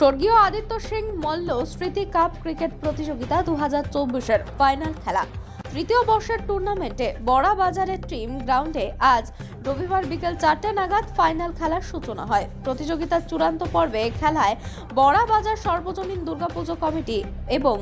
স্বর্গীয় আদিত্য সিং মল্ল স্মৃতি cup cricket প্রতিযোগিতা দু হাজার চব্বিশের ফাইনাল খেলা। তৃতীয় বর্ষের টুর্নামেন্টে বড়া বাজারের টিম গ্রাউন্ডে আজ রবিবার বিকেল চারটে নাগাদ ফাইনাল খেলার সূচনা হয়। প্রতিযোগিতার চূড়ান্ত পর্বে খেলায় বড়া বাজার সর্বজনীন দুর্গাপুজো কমিটি এবং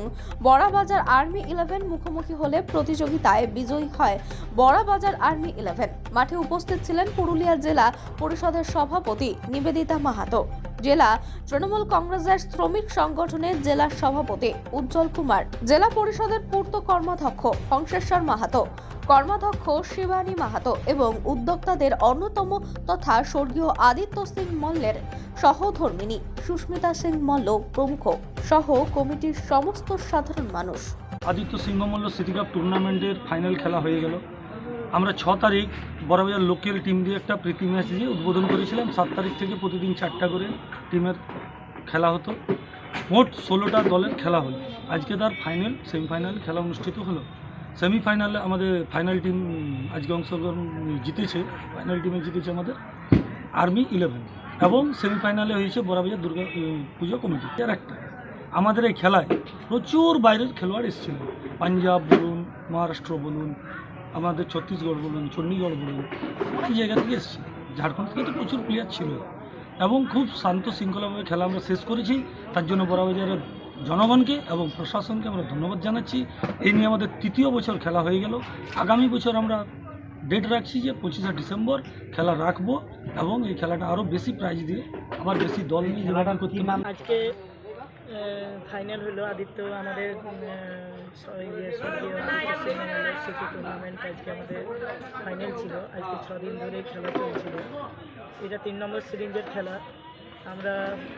বড়া বাজার আর্মি ইলেভেন মুখোমুখি হলে প্রতিযোগিতায় বিজয়ী হয় বড়া বাজার আর্মি ইলেভেন। মাঠে উপস্থিত ছিলেন পুরুলিয়া জেলা পরিষদের সভাপতি নিবেদিতা মাহাতো। জেলা তৃণমূল কংগ্রেসের শ্রমিক সংগঠনের জেলা সভাপতি উজ্জ্বল কুমার, জেলা পরিষদের পূর্ত কর্মাধ্যক্ষ হংসেশ্বর মাহাতো, কর্মাধ্যক্ষ শিবানী মাহাতো এবং উদ্যোক্তাদের অন্যতম তথা স্বর্গীয় আদিত্য সিং মল্লের সহধর্মিনী সুস্মিতা সিং মল্ল প্রমুখ সহ কমিটির সমস্ত সাধারণ মানুষ। আদিত্য সিংহমল্ল সিটি কাপ টুর্নামেন্টের ফাইনাল খেলা হয়ে গেল। আমরা ছ তারিখ বড়বাজার লোকাল টিম দিয়ে একটা প্রীতি ম্যাচ দিয়ে উদ্বোধন করেছিলাম, সাত তারিখ থেকে প্রতিদিন চারটা করে টিমের খেলা হতো। মোট ষোলোটা দলের খেলা হলো। আজকে তার ফাইনাল সেমিফাইনাল খেলা অনুষ্ঠিত হলো। সেমিফাইনালে আমাদের ফাইনাল টিম আজকে অংশগ্রহণ জিতেছে ফাইনাল টিমে জিতেছে আমাদের আর্মি ইলেভেন এবং সেমিফাইনালে হয়েছে বড়াবাজার দুর্গা পুজো কমিটি। আর একটা, আমাদের এই খেলায় প্রচুর বাইরের খেলোয়াড় এসেছিল পাঞ্জাব বলুন, মহারাষ্ট্র বলুন আমাদের ছত্তিশগড় বলুন চণ্ডীগড় বলুন অনেক জায়গা থেকে এসেছে। ঝাড়খণ্ড থেকে তো প্রচুর প্লেয়ার ছিল। এবং খুব শান্ত শৃঙ্খলাভাবে খেলা আমরা শেষ করেছি। তার জন্য বড়াবাজারের জনগণকে এবং প্রশাসনকে আমরা ধন্যবাদ জানাচ্ছি। এই নিয়ে আমাদের তৃতীয় বছর খেলা হয়ে গেল। আগামী বছর আমরা ডেট রাখছি যে পঁচিশে ডিসেম্বর খেলা রাখব এবং এই খেলাটা আরও বেশি প্রাইজ দিয়ে আবার বেশি দল নিয়ে খেলাটা করতে। আজকে ফাইনাল হলো। আদিত্য আমাদের সিটি টুর্নামেন্ট আজকে আমাদের ফাইনাল ছিল। আজকে ছদিন ধরে খেলা চলছিল। এটা তিন নম্বর সিরিজের খেলা। আমরা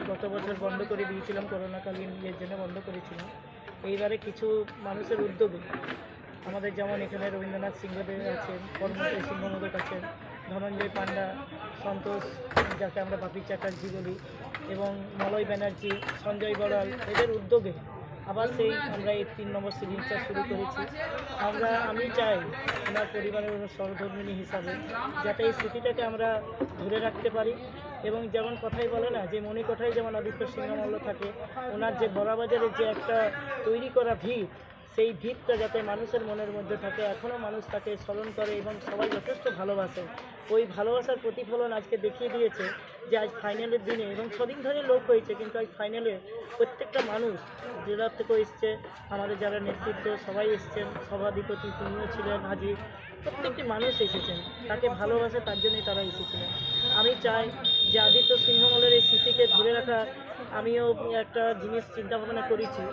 গত বছর বন্ধ করে দিয়েছিলাম, করোনাকালীন ইয়ের জন্য বন্ধ করেছিলাম। এইবারে কিছু মানুষের উদ্যোগে আমাদের যেমন এখানে রবীন্দ্রনাথ সিংহদেব আছেন কর্মদেব সিংহমোদক আছেন ধনঞ্জয় পান্ডা, সন্তোষ, যাকে আমরা বাপি চ্যাটার্জি বলি, এবং মলয় ব্যানার্জি, সঞ্জয় বড়াল, এদের উদ্যোগে আবার সেই আমরা এই তিন নম্বর সিরিজটা শুরু করেছি। আমরা, আমি চাই ওনার পরিবারের সহধর্মিনী হিসাবে যাতে এই স্মৃতিটাকে আমরা ধরে রাখতে পারি এবং যেমন কথাই বলে না, যে মনে মণিকোঠায় যেমন আদিত্য সিংহমল্ল থাকে, ওনার যে বড়াবাজারের যে একটা তৈরি করা ভিড় সেই ভিড়টা যাতে মানুষের মনের মধ্যে থাকে, এখনও মানুষ তাকে স্মরণ করে এবং সবাই যথেষ্ট ভালোবাসে। ওই ভালোবাসার প্রতিফলন আজকে দেখিয়ে দিয়েছে যে আজ ফাইনালের দিনে এবং ছদিন ধরে লোক হয়েছে, কিন্তু আজ ফাইনালে প্রত্যেকটা মানুষ জেলার থেকেও এসছে, আমাদের যারা নেতৃত্ব সবাই এসছেন, সভাধিপতি তিনিও ছিলেন হাজির প্রত্যেকটি মানুষ এসেছেন। তাকে ভালোবাসে তার জন্যই তারা এসেছিলেন। আমি চাই যে আদিত্য সিংহমলের এই স্মৃতিকে ধরে রাখা, আমিও একটা জিনিস চিন্তা ভাবনা করেছি।